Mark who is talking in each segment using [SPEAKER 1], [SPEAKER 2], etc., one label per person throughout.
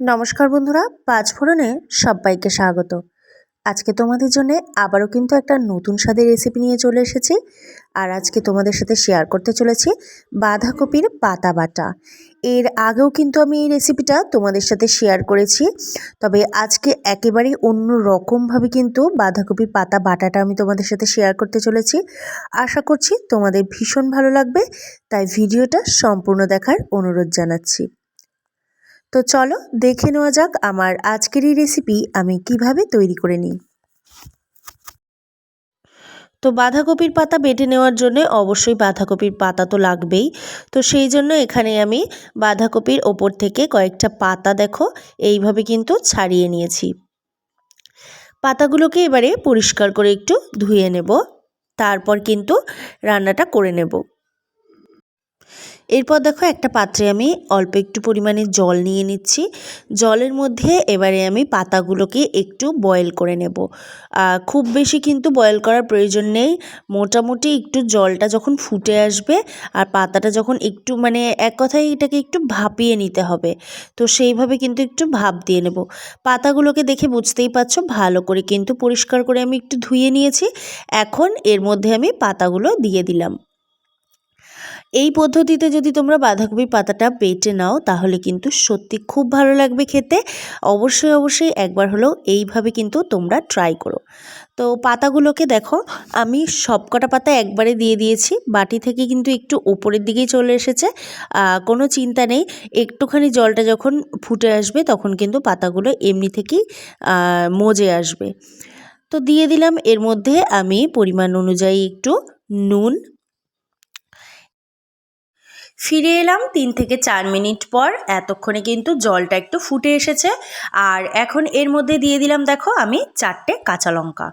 [SPEAKER 1] নমস্কার বন্ধুরা, পাঁচ ফোড়নে সবাইকে স্বাগত। আজকে তোমাদের জন্য আবারও কিন্তু একটা নতুন স্বাদের রেসিপি নিয়ে চলে এসেছি। আর আজকে তোমাদের সাথে শেয়ার করতে চলেছি বাঁধাকপির পাতা বাটা। এর আগেও কিন্তু আমি এই রেসিপিটা তোমাদের সাথে শেয়ার করেছি। তবে আজকে একেবারেই অন্য রকমভাবে কিন্তু বাঁধাকপির পাতা বাটাটা আমি তোমাদের সাথে শেয়ার করতে চলেছি। আশা করছি তোমাদের ভীষণ ভালো লাগবে, তাই ভিডিওটা সম্পূর্ণ দেখার অনুরোধ জানাচ্ছি। তো চলো দেখে নেওয়া যাক আমার আজকের এই রেসিপি আমি কীভাবে তৈরি করে নিই। তো বাঁধাকপির পাতা বেটে নেওয়ার জন্য অবশ্যই বাঁধাকপির পাতা তো লাগবেই। তো সেই জন্য এখানে আমি বাঁধাকপির ওপর থেকে কয়েকটা পাতা দেখো, এইভাবে কিন্তু ছাড়িয়ে নিয়েছি। পাতাগুলোকে এবারে পরিষ্কার করে একটু ধুয়ে নেব, তারপর কিন্তু রান্নাটা করে নেব। এরপর দেখো একটা পাত্রে আমি অল্প একটু পরিমাণে জল নিয়ে নিচ্ছি। জলের মধ্যে এবারে আমি পাতাগুলোকে একটু বয়েল করে নেব। খুব বেশি কিন্তু বয়েল করার প্রয়োজন নেই। মোটামুটি একটু জলটা যখন ফুটে আসবে আর পাতাটা যখন একটু মানে এক কথায় এটাকে একটু ভাপিয়ে নিতে হবে, তো সেইভাবে কিন্তু একটু ভাপ দিয়ে নেব। পাতাগুলোকে দেখে বুঝতেই পারছ ভালো করে কিন্তু পরিষ্কার করে আমি একটু ধুয়ে নিয়েছি। এখন এর মধ্যে আমি পাতাগুলো দিয়ে দিলাম। এই পদ্ধতিতে যদি তোমরা বাঁধাকপির পাতাটা বেটে নাও, তাহলে কিন্তু সত্যি খুব ভালো লাগবে খেতে। অবশ্যই অবশ্যই একবার হলেও এইভাবে কিন্তু তোমরা ট্রাই করো। তো পাতাগুলোকে দেখো, আমি সবকটা পাতা একবারে দিয়ে দিয়েছি। বাটি থেকে কিন্তু একটু ওপরের দিকেই চলে এসেছে। কোনো চিন্তা নেই। একটুখানি জলটা যখন ফুটে আসবে, তখন কিন্তু পাতাগুলো এমনি থেকেই মজে আসবে। তো দিয়ে দিলাম। এর মধ্যে আমি পরিমাণ অনুযায়ী একটু নুন ফিরে এলাম তিন থেকে চার মিনিট পর। এতক্ষণে কিন্তু জলটা একটু ফুটে এসেছে। আর এখন এর মধ্যে দিয়ে দিলাম দেখো আমি চারটে কাঁচা লঙ্কা।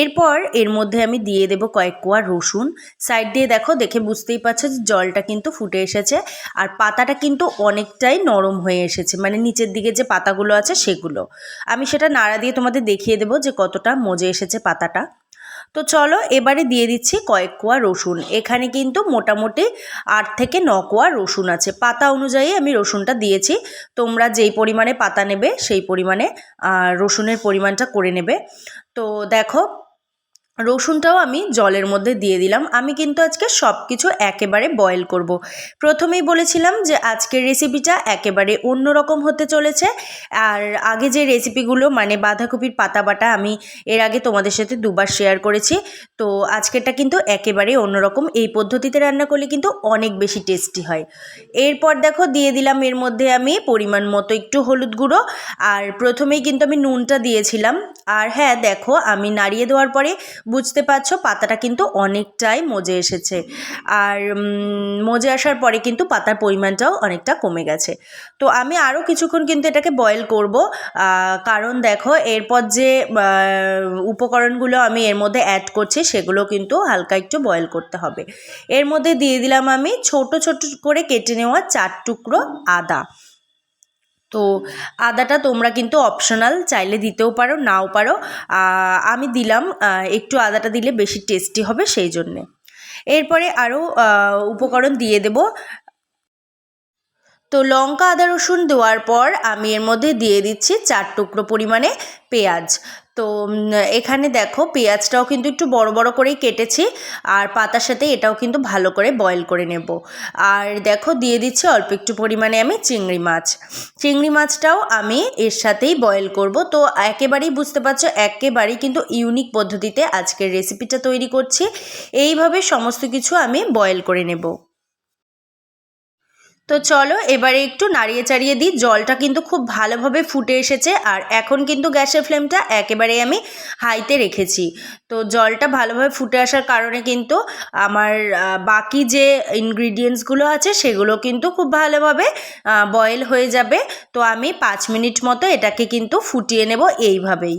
[SPEAKER 1] এরপর এর মধ্যে আমি দিয়ে দেব কয়েক কোয়া রসুন। সাইড দিয়ে দেখো, দেখে বুঝতেই পারছ যে জলটা কিন্তু ফুটে এসেছে। আর পাতাটা কিন্তু অনেকটাই নরম হয়ে এসেছে। মানে নিচের দিকে যে পাতাগুলো আছে সেগুলো। আমি সেটা নাড়া দিয়ে তোমাদের দেখিয়ে দেবো যে কতটা মজে এসেছে পাতাটা। তো চলো এবারে দিয়ে দিচ্ছি কয়েক কোয়া রসুন। এখানে কিন্তু মোটামুটি আট থেকে ন কোয়া রসুন আছে। পাতা অনুযায়ী আমি রসুনটা দিয়েছি। তোমরা যেই পরিমাণে পাতা নেবে সেই পরিমাণে রসুনের পরিমাণটা করে নেবে। তো দেখো রসুনটাও আমি জলের মধ্যে দিয়ে দিলাম। আমি কিন্তু আজকে সব কিছু একেবারে বয়েল করব। প্রথমেই বলেছিলাম যে আজকের রেসিপিটা একেবারে অন্য রকম হতে চলেছে। আর আগে যে রেসিপিগুলো মানে বাঁধাকপির পাতা বাটা আমি এর আগে তোমাদের সাথে দুবার শেয়ার করেছি, তো আজকেরটা কিন্তু একেবারে অন্যরকম। এই পদ্ধতিতে রান্না করলে কিন্তু অনেক বেশি টেস্টি হয়। এরপর দেখো, দিয়ে দিলাম এর মধ্যে আমি পরিমাণ মতো একটু হলুদ গুঁড়ো। আর প্রথমেই কিন্তু আমি নুনটা দিয়েছিলাম। আর হ্যাঁ দেখো, আমি নাড়িয়ে দেওয়ার পরে বুঝতে পারছ, পাতাটা কিন্তু অনেকটাই মজে এসেছে। আর মজে আসার পরে কিন্তু পাতার পরিমাণটাও অনেকটা কমে গেছে। তো আমি আরও কিছুক্ষণ কিন্তু এটাকে বয়েল করব। কারণ দেখো, এরপর যে উপকরণগুলো আমি এর মধ্যে অ্যাড করছি, সেগুলো কিন্তু হালকা একটু বয়েল করতে হবে। এর মধ্যে দিয়ে দিলাম আমি ছোট ছোট করে কেটে নেওয়া চার টুকরো আদা। তো আদাটা তোমরা কিন্তু অপশনাল চাইলে দিতেও পারো, নাও পারো। আমি দিলাম একটু আদাটা দিলে বেশি টেস্টি হবে সেই জন্যে। এরপরে আরও উপকরণ দিয়ে দেব। তো লঙ্কা, আদা, রসুন দেওয়ার পর আমি এর মধ্যে দিয়ে দিচ্ছি চার টুকরো পরিমাণে পেঁয়াজ। তো এখানে দেখো পেঁয়াজটাও কিন্তু একটু বড় বড় করেই কেটেছি আর পাতার সাথে এটাও কিন্তু ভালো করে বয়েল করে নেব। আর দেখো দিয়ে দিচ্ছি অল্প একটু পরিমাণে আমি চিংড়ি মাছ। চিংড়ি মাছটাও আমি এর সাথেই বয়েল করব। তো, একেবারেই বুঝতে পারছ, একেবারেই কিন্তু ইউনিক পদ্ধতিতে আজকের রেসিপিটা তৈরি করছি। এইভাবে সমস্ত কিছু আমি বয়েল করে নেব। তো চলো, এবারে একটু নাড়িয়ে চাড়িয়ে দিই। জলটা কিন্তু খুব ভালোভাবে ফুটে এসেছে আর এখন কিন্তু গ্যাসের ফ্লেমটা একেবারে আমি হাইতে রেখেছি। তো জলটা ভালোভাবে ফুটে আসার কারণে কিন্তু আমার বাকি যে ইনগ্রিডিয়েন্টসগুলো আছে সেগুলো কিন্তু খুব ভালোভাবে বয়েল হয়ে যাবে। তো আমি পাঁচ মিনিট মতো এটাকে কিন্তু ফুটিয়ে নেব এইভাবেই।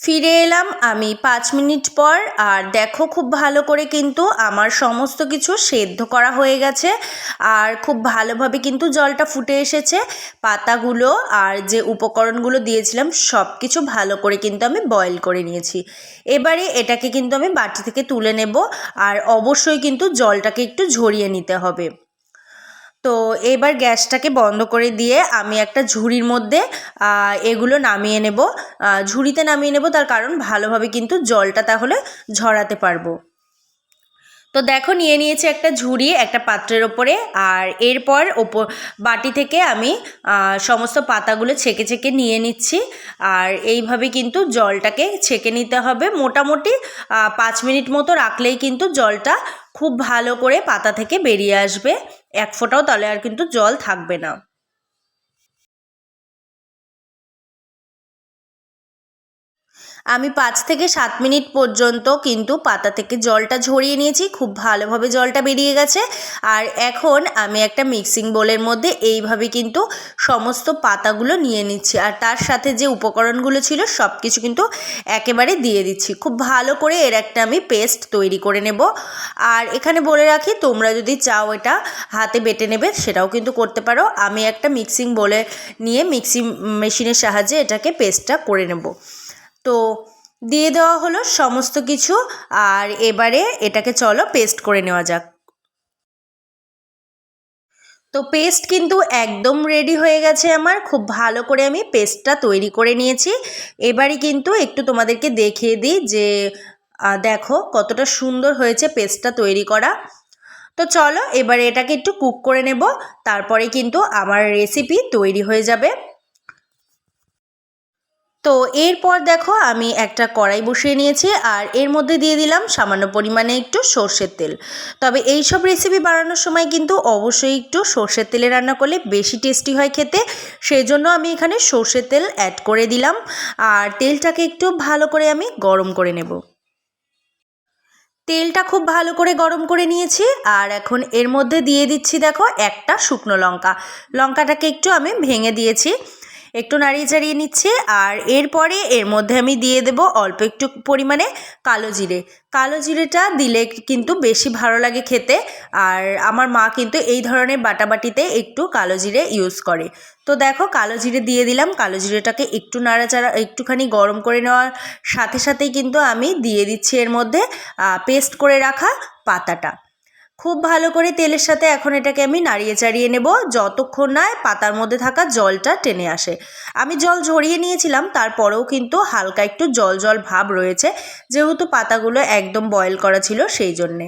[SPEAKER 1] ফিরে এলাম আমি পাঁচ মিনিট পর, আর দেখো খুব ভালো করে কিন্তু আমার সমস্ত কিছু সেদ্ধ করা হয়ে গেছে। আর খুব ভালোভাবে কিন্তু জলটা ফুটে এসেছে। পাতাগুলো আর যে উপকরণগুলো দিয়েছিলাম সব কিছু ভালো করে কিন্তু আমি বয়েল করে নিয়েছি। এবারে এটাকে কিন্তু আমি বাটি থেকে তুলে নেব, আর অবশ্যই কিন্তু জলটাকে একটু ঝরিয়ে নিতে হবে। তো এবার গ্যাসটাকে বন্ধ করে দিয়ে আমি একটা ঝুড়ির মধ্যে এগুলো নামিয়ে নেব। ঝুড়িতে নামিয়ে নেব তার কারণ ভালোভাবে কিন্তু জলটা তাহলে ঝরাতে পারব। তো দেখো নিয়ে নিয়েছি একটা ঝুড়ি একটা পাত্রের ওপরে আর এরপর ওপর বাটি থেকে আমি সমস্ত পাতাগুলো ছেঁকে ছেঁকে নিয়ে নিচ্ছি আর এইভাবে কিন্তু জলটাকে ছেঁকে নিতে হবে। মোটামুটি পাঁচ মিনিট মতো রাখলেই কিন্তু জলটা খুব ভালো করে পাতা থেকে বেরিয়ে আসবে। এক ফোঁটাও তাহলে আর কিন্তু জল থাকবে না। আমি পাঁচ থেকে সাত মিনিট পর্যন্ত কিন্তু পাতা থেকে জলটা ঝরিয়ে নিয়েছি, খুব ভালোভাবে জলটা বেরিয়ে গেছে। আর এখন আমি একটা মিক্সিং বোলের মধ্যে এইভাবে কিন্তু সমস্ত পাতাগুলো নিয়ে নিচ্ছি। আর তার সাথে যে উপকরণগুলো ছিল সব কিছু কিন্তু একেবারে দিয়ে দিচ্ছি। খুব ভালো করে এর একটা আমি পেস্ট তৈরি করে নেব। আর এখানে বলে রাখি, তোমরা যদি চাও এটা হাতে বেটে নেবে, সেটাও কিন্তু করতে পারো। আমি একটা মিক্সিং বোলে নিয়ে মিক্সিং মেশিনের সাহায্যে এটাকে পেস্টটা করে নেব। তো দিয়ে দেওয়া হলো সমস্ত কিছু আর এবারে এটাকে চলো পেস্ট করে নেওয়া যাক। তো পেস্ট কিন্তু একদম রেডি হয়ে গেছে আমার, খুব ভালো করে আমি পেস্টটা তৈরি করে নিয়েছি। এবারে কিন্তু একটু তোমাদেরকে দেখিয়ে দিই যে দেখো কতটা সুন্দর হয়েছে পেস্টটা তৈরি করা। তো চলো এবারে এটাকে একটু কুক করে নেব, তারপরে কিন্তু আমার রেসিপি তৈরি হয়ে যাবে। তো এরপর দেখো আমি একটা কড়াই বসিয়ে নিয়েছি আর এর মধ্যে দিয়ে দিলাম সামান্য পরিমাণে একটু সর্ষের তেল। তবে এই সব রেসিপি বানানোর সময় কিন্তু অবশ্যই একটু সর্ষের তেলে রান্না করলে বেশি টেস্টি হয় খেতে। সেই জন্য আমি এখানে সর্ষের তেল অ্যাড করে দিলাম আর তেলটাকে একটু ভালো করে আমি গরম করে নেব। তেলটা খুব ভালো করে গরম করে নিয়েছি আর এখন এর মধ্যে দিয়ে দিচ্ছি দেখো একটা শুকনো লঙ্কা। লঙ্কাটাকে একটু আমি ভেঙে দিয়েছি। একটু নাড়িয়ে চাড়িয়ে নিচ্ছি আর এরপরে এর মধ্যে আমি দিয়ে দেব অল্প একটু পরিমাণে কালো জিরে। কালো জিরেটা দিলে কিন্তু বেশি ভালো লাগে খেতে আর আমার মা কিন্তু এই ধরনের বাটাবাটিতে একটু কালো জিরে ইউজ করে। তো দেখো কালো জিরে দিয়ে দিলাম, কালো জিরেটাকে একটু নাড়াচাড়া, একটুখানি গরম করে নেওয়ার সাথে সাথেই কিন্তু আমি দিয়ে দিচ্ছি এর মধ্যে পেস্ট করে রাখা পাতাটা। খুব ভালো করে তেলের সাথে এখন এটাকে আমি নাড়িয়ে চাড়িয়ে নেব। যতক্ষণ না পাতার মধ্যে থাকা জলটা টেনে আসে। আমি জল ঝরিয়ে নিয়েছিলাম, তারপরেও কিন্তু হালকা একটু জল জল ভাব রয়েছে, যেহেতু পাতাগুলো একদম বয়েল করা ছিল সেই জন্যে।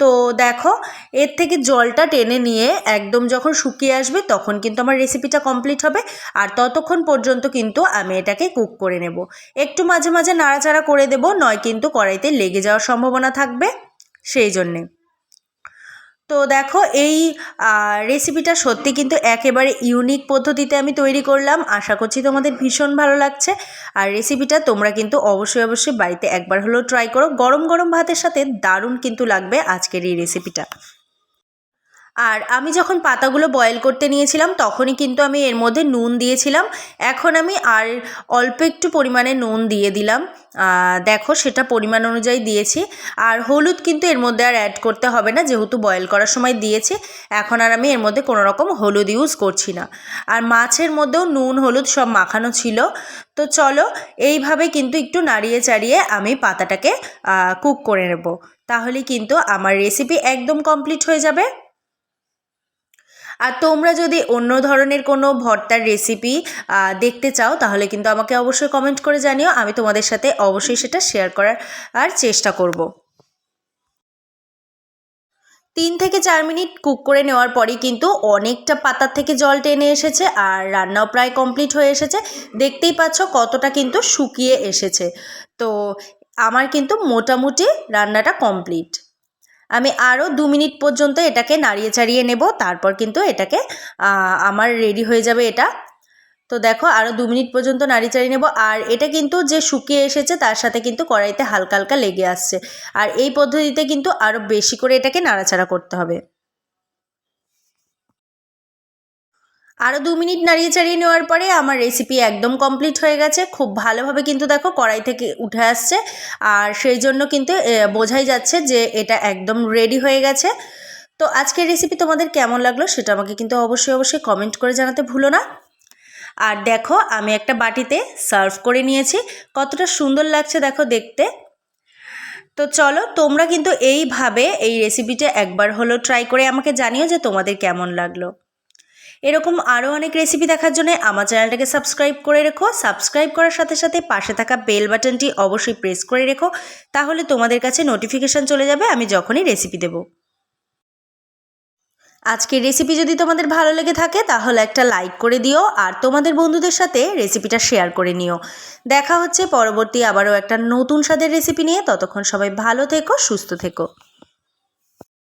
[SPEAKER 1] তো দেখো, এর থেকে জলটা টেনে নিয়ে একদম যখন শুকিয়ে আসবে তখন কিন্তু আমার রেসিপিটা কমপ্লিট হবে আর ততক্ষণ পর্যন্ত কিন্তু আমি এটাকে কুক করে নেব। একটু মাঝে মাঝে নাড়াচাড়া করে দেব, নয় কিন্তু কড়াইতে লেগে যাওয়ার সম্ভাবনা থাকবে, সেই জন্যে। তো দেখো এই রেসিপিটা সত্যি কিন্তু একেবারে ইউনিক পদ্ধতিতে আমি তৈরি করলাম। আশা করছি তোমাদের ভীষণ ভালো লাগছে। আর রেসিপিটা তোমরা কিন্তু অবশ্যই অবশ্যই বাড়িতে একবার হলেও ট্রাই করো। গরম গরম ভাতের সাথে দারুণ কিন্তু লাগবে আজকের এই রেসিপিটা আর আমি যখন পাতাগুলো বয়েল করতে নিয়েছিলাম, তখনই কিন্তু আমি এর মধ্যে নুন দিয়েছিলাম। এখন আমি আর অল্প একটু পরিমাণে নুন দিয়ে দিলাম। দেখো সেটা পরিমাণ অনুযায়ী দিয়েছি। আর হলুদ কিন্তু এর মধ্যে আর অ্যাড করতে হবে না, যেহেতু বয়েল করার সময় দিয়েছি, এখন আর আমি এর মধ্যে কোনো রকম হলুদ ইউজ করছি না। আর মাছের মধ্যেও নুন, হলুদ সব মাখানো ছিল। তো চলো, এইভাবে কিন্তু একটু নাড়িয়ে চাড়িয়ে আমি পাতাটাকে কুক করে নেব। তাহলে কিন্তু আমার রেসিপি একদম কমপ্লিট হয়ে যাবে। আর তোমরা যদি অন্য ধরনের কোনো ভর্তার রেসিপি দেখতে চাও, তাহলে কিন্তু আমাকে অবশ্যই কমেন্ট করে জানিও। আমি তোমাদের সাথে অবশ্যই সেটা শেয়ার করার, আর চেষ্টা করব। তিন থেকে চার মিনিট কুক করে নেওয়ার পরেই কিন্তু অনেকটা পাতার থেকে জল টেনে এসেছে, আর রান্নাও প্রায় কমপ্লিট হয়ে এসেছে। দেখতেই পাচ্ছ কতটা কিন্তু শুকিয়ে এসেছে। তো আমার কিন্তু মোটামুটি রান্নাটা কমপ্লিট আমি আরও দু মিনিট পর্যন্ত এটাকে নাড়িয়ে চাড়িয়ে নেব, তারপর কিন্তু এটাকে আমার রেডি হয়ে যাবে এটা। তো দেখো আরও দু মিনিট পর্যন্ত নাড়ি চাড়িয়ে নেব, আর এটা কিন্তু যে শুকিয়ে এসেছে তার সাথে কিন্তু কড়াইতে হালকা হালকা লেগে আসছে। আর এই পদ্ধতিতে কিন্তু আরও বেশি করে এটাকে নাড়াচাড়া করতে হবে। আরও দু মিনিট নাড়িয়ে চাড়িয়ে নেওয়ার পরে আমার রেসিপি একদম কমপ্লিট হয়ে গেছে। খুব ভালোভাবে কিন্তু দেখো কড়াই থেকে উঠে আসছে। আর সেই জন্য কিন্তু বোঝাই যাচ্ছে যে এটা একদম রেডি হয়ে গেছে। তো আজকের রেসিপি তোমাদের কেমন লাগল সেটা আমাকে কিন্তু অবশ্যই অবশ্যই কমেন্ট করে জানাতে ভুলো না। আর দেখো, আমি একটা বাটিতে সার্ভ করে নিয়েছি। কতটা সুন্দর লাগছে দেখো দেখতে। তো চলো, তোমরা কিন্তু এইভাবে এই রেসিপিটা একবার হলো ট্রাই করে আমাকে জানিও যে তোমাদের কেমন লাগল। এরকম আরও অনেক রেসিপি দেখার জন্য আমার চ্যানেলটাকে সাবস্ক্রাইব করে রেখো। সাবস্ক্রাইব করার সাথে সাথে পাশে থাকা বেল বাটনটি অবশ্যই প্রেস করে রেখো। তাহলে তোমাদের কাছে নোটিফিকেশান চলে যাবে, আমি যখনই রেসিপি দেবো। আজকের রেসিপি যদি তোমাদের ভালো লেগে থাকে, তাহলে একটা লাইক করে দিও আর তোমাদের বন্ধুদের সাথে রেসিপিটা শেয়ার করে নিও। দেখা হচ্ছে পরবর্তী আবারও একটা নতুন স্বাদের রেসিপি নিয়ে। ততক্ষণ সবাই ভালো থেকো, সুস্থ থেকো।